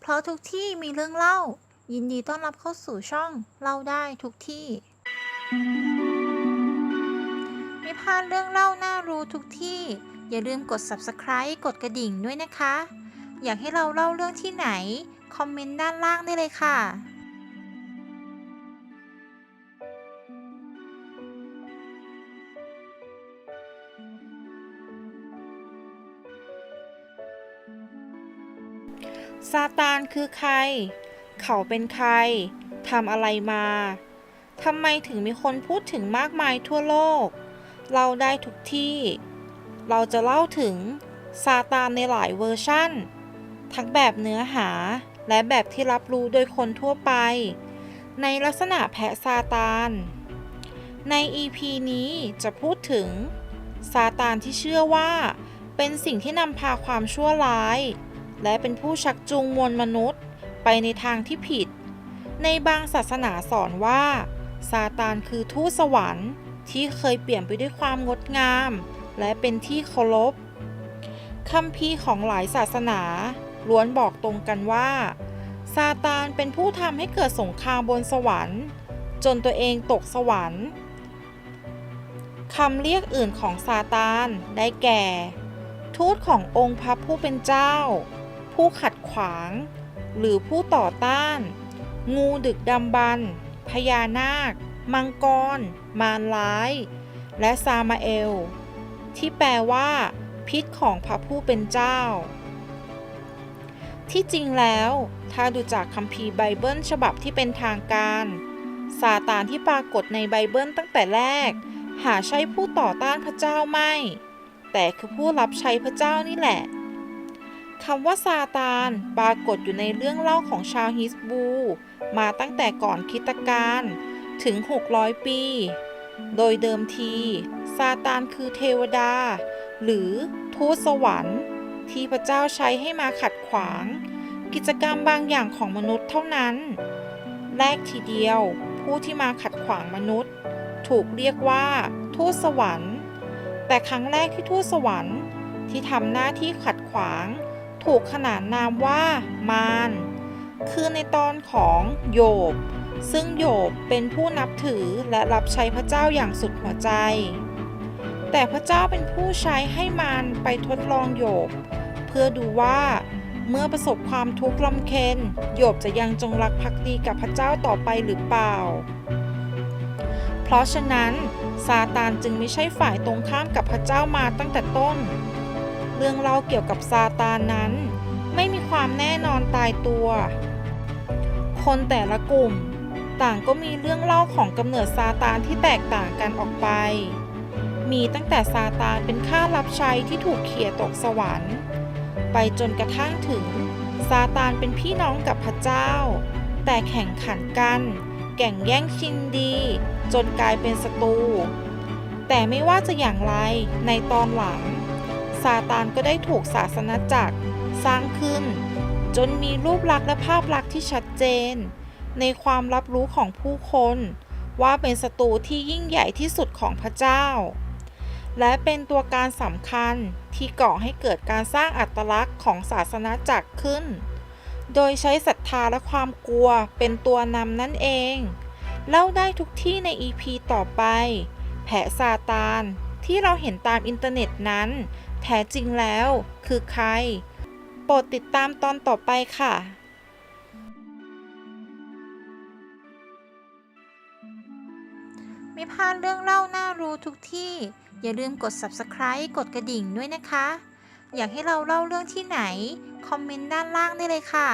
เพราะทุกที่มีเรื่องเล่า ยินดีต้อนรับเข้าสู่ช่องเล่าได้ทุกที่ ไม่พลาดเรื่องเล่าน่ารู้ทุกที่ อย่าลืมกด subscribe กดกระดิ่งด้วยนะคะ อยากให้เราเล่าเรื่องที่ไหน คอมเมนต์ด้านล่างได้เลยค่ะ ซาตานคือใคร เขาเป็นใคร ทำอะไรมาทำไมถึงมีคนพูดถึงมากมายทั่วโลก เราได้ทุกที่ เราจะเล่าถึงซาตานในหลายเวอร์ชั่น ทั้งแบบเนื้อหาและแบบที่รับรู้โดยคนทั่วไป ในลักษณะแพะซาตาน ใน EP นี้จะพูดถึงซาตานที่เชื่อว่า เป็นสิ่งที่นำพาความชั่วร้าย และเป็นผู้ชักจูงมวลมนุษย์ไปในทางที่ผิด ในบางศาสนาสอนว่า ซาตานคือทูตสวรรค์ที่เคยเปลี่ยนไปด้วยความงดงาม และเป็นที่เคารพคัมภีร์ของหลายศาสนาล้วนบอกตรงกันว่า ซาตานเป็นผู้ทำให้เกิดสงครามบนสวรรค์ จนตัวเองตกสวรรค์คำเรียกอื่นของซาตานได้แก่ ทูตขององค์พระผู้เป็นเจ้า ผู้ขัดขวาง หรือผู้ต่อต้าน งูดึกดำบรรพญานาค มังกร มารร้าย และซามาเอล ที่แปลว่า พิษของพระผู้เป็นเจ้า ที่จริงแล้ว ถ้าดูจากคัมภีร์ไบเบิลฉบับที่เป็นทางการซาตานที่ปรากฏในไบเบิลตั้งแต่แรก หาใช่ผู้ต่อต้านพระเจ้าไม่ แต่คือผู้รับใช้พระเจ้านี่แหละ คำว่าซาตาน ปรากฏอยู่ในเรื่องเล่าของชาวฮิสบู มาตั้งแต่ก่อนคิตกาลถึง 600 ปี โดยเดิมที ซาตานคือเทวดา หรือทูตสวรรค์ ที่พระเจ้าใช้ให้มาขัดขวาง กิจกรรมบางอย่างของมนุษย์เท่านั้น แรกทีเดียว ผู้ที่มาขัดขวางมนุษย์ ถูกเรียกว่า ทูตสวรรค์ แต่ครั้งแรกที่ทูตสวรรค์ที่ทำหน้าที่ขัดขวาง ถูกขนานนามว่ามารคือในตอนของโยบ ซึ่งโยบเป็นผู้นับถือและรับใช้พระเจ้าอย่างสุดหัวใจ แต่พระเจ้าเป็นผู้ใช้ให้มารไปทดลองโยบ เพื่อดูว่าเมื่อประสบความทุกข์ลำเค็ญโยบจะยังจงรักภักดีกับพระเจ้าต่อไปหรือเปล่า เพราะฉะนั้นซาตานจึงไม่ใช่ฝ่ายตรงข้ามกับพระเจ้ามาตั้งแต่ต้น เรื่องเล่าเกี่ยวกับซาตานนั้น ไม่มีความแน่นอนตายตัว คนแต่ละกลุ่ม ต่างก็มีเรื่องเล่าของกำเนิดซาตานที่แตกต่างกันออกไป มีตั้งแต่ซาตานเป็นข้ารับใช้ที่ถูกเขี่ยตกสวรรค์ ไปจนกระทั่งถึง ซาตานเป็นพี่น้องกับพระเจ้า แต่แข่งขันกันแก่งแย่งชิงดี จนกลายเป็นศัตรูแต่ไม่ว่าจะอย่างไรในตอนหลัง ซาตานก็ได้ถูกศาสนาจักรสร้างขึ้น จนมีรูปลักษณ์และภาพลักษณ์ที่ชัดเจน ในความรับรู้ของผู้คน ว่าเป็นศัตรูที่ยิ่งใหญ่ที่สุดของพระเจ้า และเป็นตัวการสำคัญที่ก่อให้เกิดการสร้างอัตลักษณ์ของศาสนาจักรขึ้น โดยใช้ศรัทธาและความกลัวเป็นตัวนำนั่นเอง เล่าได้ทุกที่ใน EP ต่อไป แผะซาตาน ที่เราเห็นตามอินเทอร์เน็ตนั้น แท้จริงแล้วคือใคร โปรดติดตามตอนต่อไปค่ะไม่พลาดเรื่องเล่าน่ารู้ทุกที่ อย่าลืมกด subscribe กดกระดิ่งด้วยนะคะ อยากให้เราเล่าเรื่องที่ไหน คอมเมนต์ด้านล่างได้เลยค่ะ